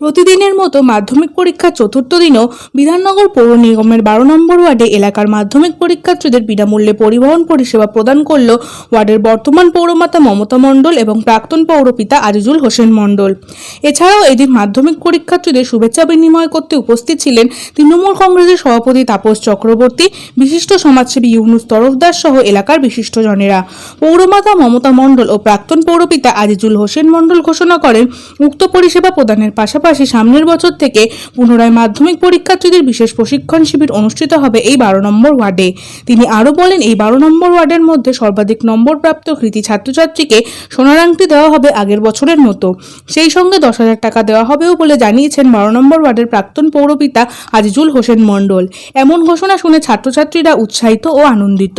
প্রতিদিনের মতো মাধ্যমিক পরীক্ষার চতুর্থ দিনও বিধাননগর পৌর নিগমের বারো নম্বর ওয়ার্ডে এলাকার মাধ্যমিক পরীক্ষার্থীদের বিনামূল্যে পরিবহন পরিষেবা প্রদান করল ওয়ার্ডের বর্তমান পৌরমাতা মমতা মণ্ডল এবং প্রাক্তন পৌরপিতা আজিজুল হোসেন মণ্ডল। এছাড়াও এদিন মাধ্যমিক পরীক্ষার্থীদের শুভেচ্ছা বিনিময় করতে উপস্থিত ছিলেন তৃণমূল কংগ্রেসের সভাপতি তাপস চক্রবর্তী, বিশিষ্ট সমাজসেবী ইউনুস তরফদার সহ এলাকার বিশিষ্টজনেরা। পৌরমাতা মমতা মণ্ডল ও প্রাক্তন পৌরপিতা আজিজুল হোসেন মণ্ডল ঘোষণা করেন, উক্ত পরিষেবা প্রদানের পাশাপাশি সামনের বছর থেকে পুনরায় মাধ্যমিক পরীক্ষার্থীদের বিশেষ প্রশিক্ষণ শিবির অনুষ্ঠিত হবে এই বারো নম্বর ওয়ার্ডে। তিনি আরও বলেন, এই বারো নম্বর ওয়ার্ডের মধ্যে সর্বাধিক নম্বরপ্রাপ্ত কৃতি ছাত্রছাত্রীকে সোনার আংটি দেওয়া হবে আগের বছরের মতো। সেই সঙ্গে দশ হাজার টাকা দেওয়া হবেও বলে জানিয়েছেন বারো নম্বর ওয়ার্ডের প্রাক্তন পৌরপিতা আজিজুল হোসেন মণ্ডল। এমন ঘোষণা শুনে ছাত্রছাত্রীরা উৎসাহিত ও আনন্দিত।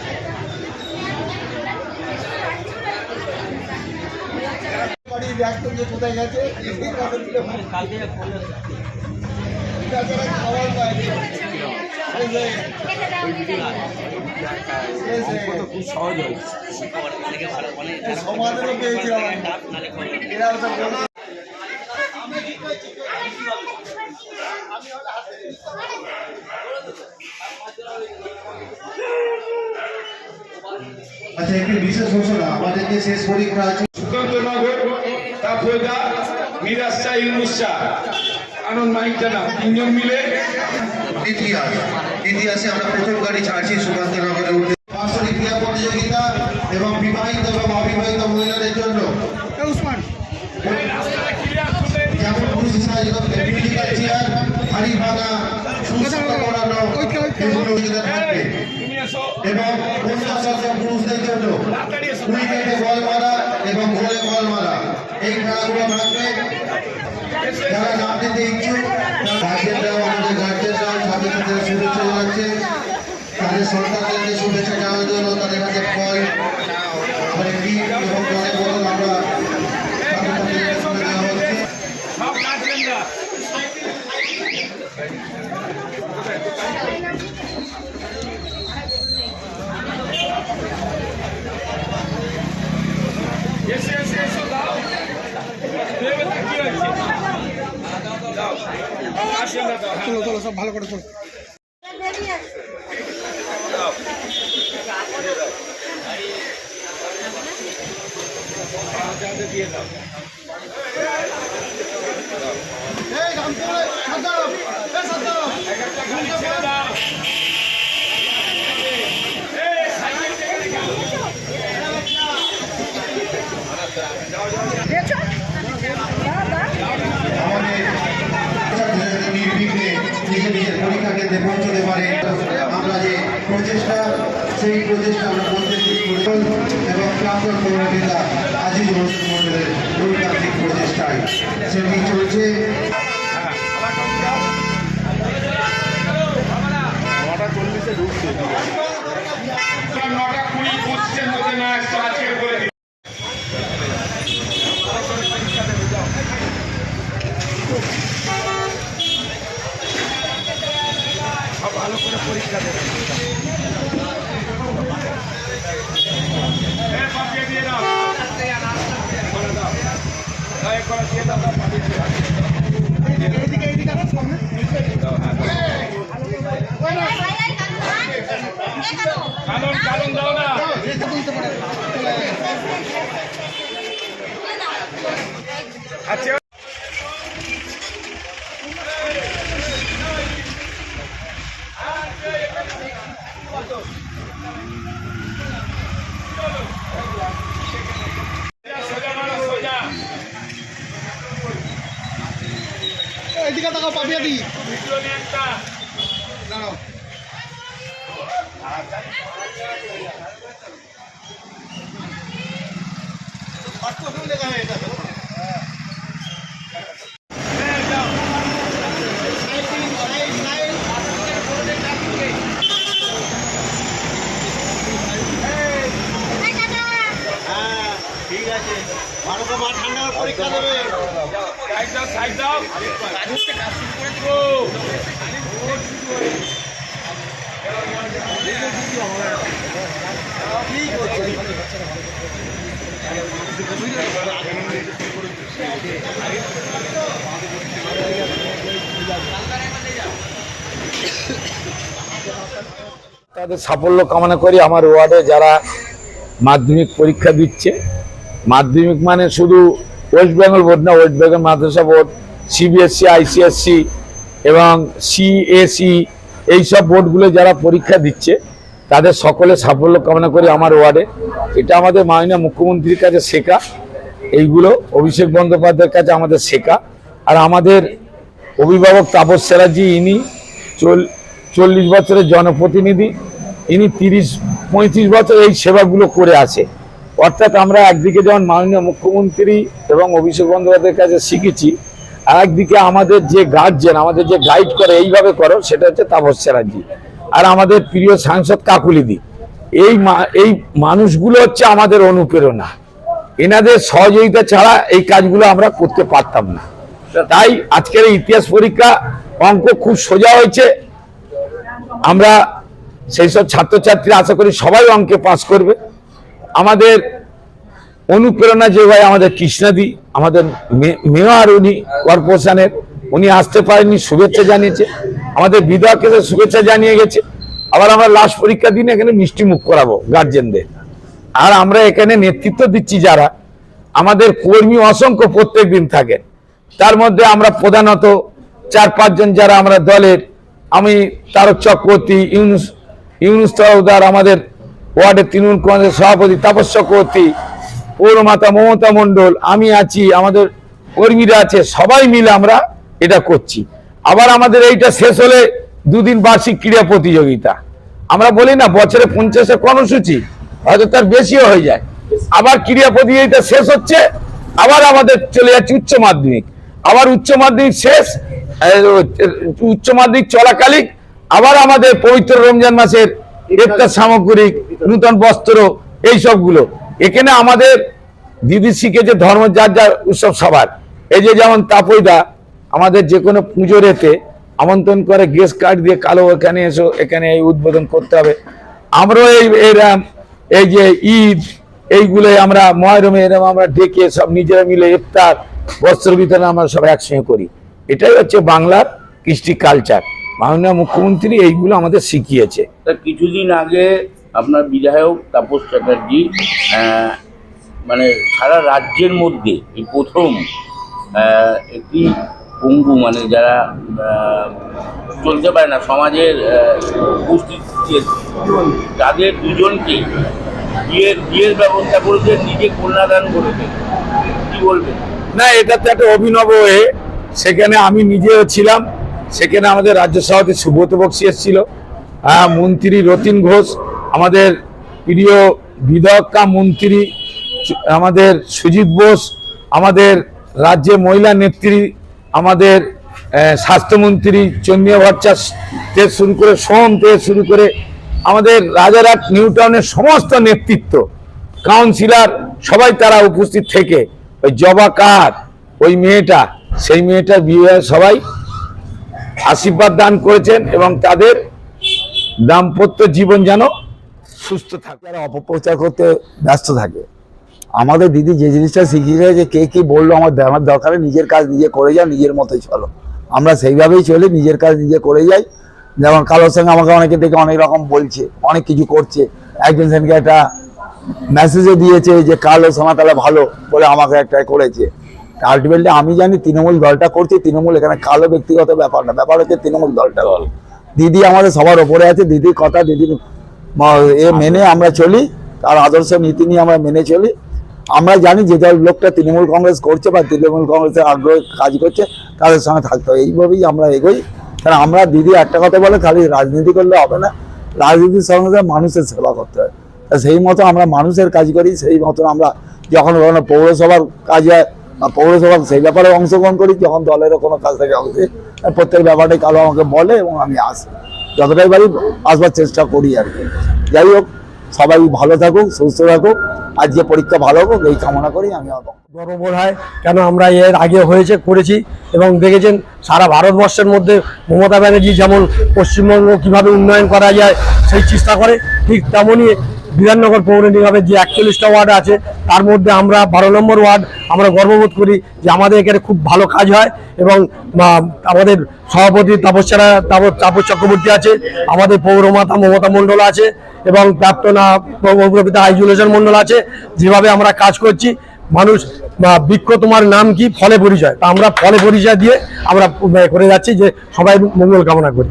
যে কোথায় গেছে। তাছাড়া খাওয়ার বাইরে। এরা আচ্ছা একটি বিশেষ ঘোষণা আমাদের যে শেষ পরীক্ষা আছে সুকান্ত নগর তাফয়দা মিরাজ শাহ ইউনুস শাহ। আনন্দ মাইক জানা তিনজন মিলে। ইতিহাস। ইতিহাসে আমরা প্রথম গাড়ি ছাড়ছি সুকান্ত নগরে উঠে। বাৎসরিক ক্রীড়া প্রতিযোগিতা এবং বিবাহিত এবং অবিবাহিত মহিলাদের জন্য। যেমন পুরুষ হিসাবে চেয়ার হাড়ি ভাঙা সুস্থ করানো এগুলো থাকবে। এবং পুরুষদের জন্য। কুড়ি থেকে বল মারা এবং গোলে বল মারা এই খেলাগুলো থাকবে যারা নাম দিতে ইচ্ছুক গার্জেনরাও আমাদের গার্জেনরাও জানাচ্ছে। তাদের সন্তানদেরকে শুভেচ্ছা জানানোর জন্য তাদের কাছে ফল মানে কি এবং জলে বল আমরা ছাত্রছাত্রীদের শুনে দেওয়া হচ্ছে সব গার্জেনরা এসে এসে এসে দাও দেবে তা কি হয়েছে দাও গার্জেনরা ভালো করে দাও গার্জেনদের দিয়ে দাও এই রামপুরে, সাদ্দাম, এই সাদ্দাম, ছেড়ে দাও এই সাইকেল থেকে রেখে দাও। আমাদের ছাত্রছাত্রীরা নির্বিঘ্নে নিজে নিজের পরীক্ষা কেন্দ্রে পৌঁছতে পারে। আমরা যে প্রচেষ্টা সেই প্রচেষ্টা আমরা প্রত্যেকটি এবং প্রাক্তন পৌরপিতা আজিজ হোসেন মন্ডলের পরিতান্ত্রিক প্রচেষ্টায় সেটি চলছে। নটা কুড়ি পঁচিশের মধ্যে না আসতো আজকে করে দিই সব কারণ কারণ দাও না আচ্ছা দিকে তাকাও পাপিয়া দি দাঁড়াও। পাঠ্য লেখা হয়ে গেছে তাদের সাফল্য কামনা করি আমার ওয়ার্ডে যারা মাধ্যমিক পরীক্ষা দিচ্ছে। মাধ্যমিক মানে শুধু ওয়েস্ট বেঙ্গল বোর্ড না, ওয়েস্ট বেঙ্গল মাদ্রাসা বোর্ড সিবিএসসি আইসিএসসি এবং সিএসই এইসব বোর্ডগুলো যারা পরীক্ষা দিচ্ছে তাদের সকলে সাফল্য কামনা করি আমার ওয়ার্ডে। এটা আমাদের মাননীয় মুখ্যমন্ত্রীর কাছে শেখা। এইগুলো অভিষেক বন্দ্যোপাধ্যায়ের কাছে আমাদের শেখা। আর আমাদের অভিভাবক তাপস সেরাজি ইনি চল, চল্লিশ বছরের জনপ্রতিনিধি। ইনি তিরিশ, পঁয়ত্রিশ বছর এই সেবাগুলো করে আছে। অর্থাৎ আমরা একদিকে যেমন মাননীয় মুখ্যমন্ত্রী এবং অভিষেক বন্দ্যোপাধ্যায়ের কাছে শিখেছি, আর একদিকে আমাদের যে গার্জেন আমাদের যে গাইড করে এইভাবে করো, সেটা হচ্ছে তাপস চ্যাটার্জি। আর আমাদের প্রিয় সাংসদ কাকুলিদি। এই এই মানুষগুলো হচ্ছে আমাদের অনুপ্রেরণা। এনাদের সহযোগিতা ছাড়া এই কাজগুলো আমরা করতে পারতাম না। তাই আজকের ইতিহাস পরীক্ষা অঙ্ক খুব সোজা হয়েছে। আমরা সেই সব ছাত্রছাত্রী আশা করি সবাই অঙ্কে পাস করবে। আমাদের অনুপ্রেরণা যে ভাই আমাদের কৃষ্ণাদি, আমাদের মেয়র উনি, কর্পোরেশনের, উনি আসতে পারেননি, শুভেচ্ছা জানিয়েছে। আমাদের বিধায়ককে শুভেচ্ছা জানিয়ে গেছে। আবার আমরা লাস্ট পরীক্ষা দিন এখানে মিষ্টি মুখ করাবো গার্জেনদের। আর আমরা এখানে নেতৃত্ব দিচ্ছি যারা। আমাদের কর্মী অসংখ্য প্রত্যেক দিন থাকেন। তার মধ্যে আমরা প্রধানত চার পাঁচজন যারা আমরা দলের। আমি তারক চক্রবর্তী, ইউনুস ইউনুস তরফদার আমাদের ওয়ার্ডের তৃণমূল কংগ্রেসের সভাপতি তাপস চক্রবর্তী, পৌরমাতা মমতা মণ্ডল, আমি আছি, আমাদের কর্মীরা আছে, সবাই মিলে আমরা এটা করছি। আবার আমাদের এইটা শেষ হলে দুদিন বার্ষিক ক্রীড়া প্রতিযোগিতা। আমরা বলি না, বছরে পঞ্চাশে কর্মসূচি, হয়তো তার বেশিও হয়ে যায়। আবার ক্রীড়া প্রতিযোগিতা শেষ হচ্ছে, আবার আমাদের চলে যাচ্ছে উচ্চ মাধ্যমিক। আবার উচ্চ মাধ্যমিক শেষ উচ্চ মাধ্যমিক চলাকালীন, আবার আমাদের পবিত্র রমজান মাসের ইফতার সামগ্রিক নূতন বস্ত্র, এই সবগুলো। এখানে আমাদের দিদি শিখেছে ধর্ম, যার যার উৎসব সবার। এই যে যেমন তাপইদা আমাদের যে কোনো পুজোর এতে আমন্ত্রণ করে গেস্ট কার্ড দিয়ে কালো এখানে এসো, এখানে এই উদ্বোধন করতে হবে। আমরাও এই এরম এই যে ঈদ, এইগুলো আমরা ময়রমে এরম আমরা ডেকে সব নিজেরা মিলে ইফতার, বস্ত্র বিতরণ আমরা সব একসঙ্গে করি। এটাই হচ্ছে বাংলার কৃষ্টি কালচার মাননীয় মুখ্যমন্ত্রী এইগুলো আমাদের শিখিয়েছে। কিছুদিন আগে আপনার বিধায়ক তাপস চ্যাটার্জি মানে সারা রাজ্যের মধ্যে এই প্রথম একটি পঙ্গু মানে যারা চলতে পারে না, সমাজের তাদের দুজনকে বিয়ের বিয়ের ব্যবস্থা করেছে, নিজে কন্যাদান করেছে। কি বলবেন? না এটা তো একটা অভিনব হয়ে সেখানে আমি নিজেও ছিলাম, সেখানে আমাদের রাজ্য সভাপতি সুব্রত বক্সি এসেছিল মন্ত্রী রতিন ঘোষ, আমাদের প্রিয় বিধায়কা মন্ত্রী, আমাদের সুজিত বোস, আমাদের রাজ্যে মহিলা নেত্রী আমাদের স্বাস্থ্যমন্ত্রী চন্দ্রিয়া থেকে শুরু করে সোম থেকে শুরু করে, আমাদের রাজারহাট, নিউ টাউনের সমস্ত নেতৃত্ব, কাউন্সিলর, সবাই তারা উপস্থিত থেকে, ওই জবা কার, ওই মেয়েটা, সেই মেয়েটা বিয়ে সবাই আশীর্বাদ দান করেছেন এবং তাদের দাম্পত্য জীবন যেন সুস্থ থাকে। যারা অপপ্রচার করতে ব্যস্ত থাকে আমাদের দিদি যে জিনিসটা শিখিয়েছে যে কে কি বলল আমার আমার দরকারে নিজের কাজ নিজে করে যাও নিজের মতোই চলো। আমরা সেইভাবেই চলি নিজের কাজ নিজে করে যাই। যেমন কালোর সঙ্গে আমাকে অনেকে দেখে অনেক রকম বলছে অনেক কিছু করছে। একজন সেনকে একটা মেসেজও দিয়েছে যে কালো সোনা তাহলে ভালো বলে আমাকে একটা করেছে। আলটিমেটলি আমি জানি তৃণমূল দলটা করছি তৃণমূল এখানে কালো ব্যক্তিগত ব্যাপার না। ব্যাপার হচ্ছে তৃণমূল দলটা। দল। দিদি আমাদের সবার ওপরে আছে দিদির কথা দিদির এ মেনে আমরা চলি তার আদর্শ নীতি নিয়ে আমরা মেনে চলি। আমরা জানি যে দল লোকটা তৃণমূল কংগ্রেস করছে বা তৃণমূল কংগ্রেসের আগ্রহে কাজ করছে, তাদের সঙ্গে থাকতে হবে। এইভাবেই আমরা এগোই। কারণ আমরা দিদি একটা কথা বলে, খালি রাজনীতি করলে হবে না। রাজনীতির সঙ্গে সঙ্গে মানুষের সেবা করতে হয়। সেই মতো আমরা মানুষের কাজ করি, সেই মতন আমরা যখন কোনো পৌরসভার কাজ হয় বা পৌরসভার সেই ব্যাপারে অংশগ্রহণ করি, যখন দলেরও কোনো কাজ থাকে অংশ প্রত্যেক ব্যাপারটাই কালো আমাকে বলে এবং আমি আসি। যতটাই পারি আসবার চেষ্টা করি আর কি। যাই হোক, সবাই ভালো থাকুক, সুস্থ থাকুক। আজকে পরীক্ষা ভালো হোক, এই কামনা করি, আমি গর্ববোধ হয় কেন আমরা এর আগে হয়েছে, করেছি এবং দেখেছেন সারা ভারতবর্ষের মধ্যে মমতা ব্যানার্জি যেমন পশ্চিমবঙ্গ কীভাবে উন্নয়ন করা যায়, সেই চেষ্টা করে, ঠিক তেমনই বিধাননগর পৌর নিগমের যে একচল্লিশটা ওয়ার্ড আছে, তার মধ্যে আমরা বারো নম্বর ওয়ার্ড, আমরা গর্ববোধ করি যে আমাদের এখানে খুব ভালো কাজ হয় এবং আমাদের সভাপতি তাপস্যারা তাপ- তাপস চক্রবর্তী আছে, আমাদের পৌরমাতা মমতা মণ্ডল আছে এবং প্রার্থনা পৌরপিতা আইজুলেশন মণ্ডল আছে, যেভাবে আমরা কাজ করছি। মানুষ বৃক্ষ তোমার নাম কি? ফলে পরিচয়। তা আমরা ফলে পরিচয় দিয়ে আমরা করে যাচ্ছি যে সবাই মঙ্গল কামনা করি।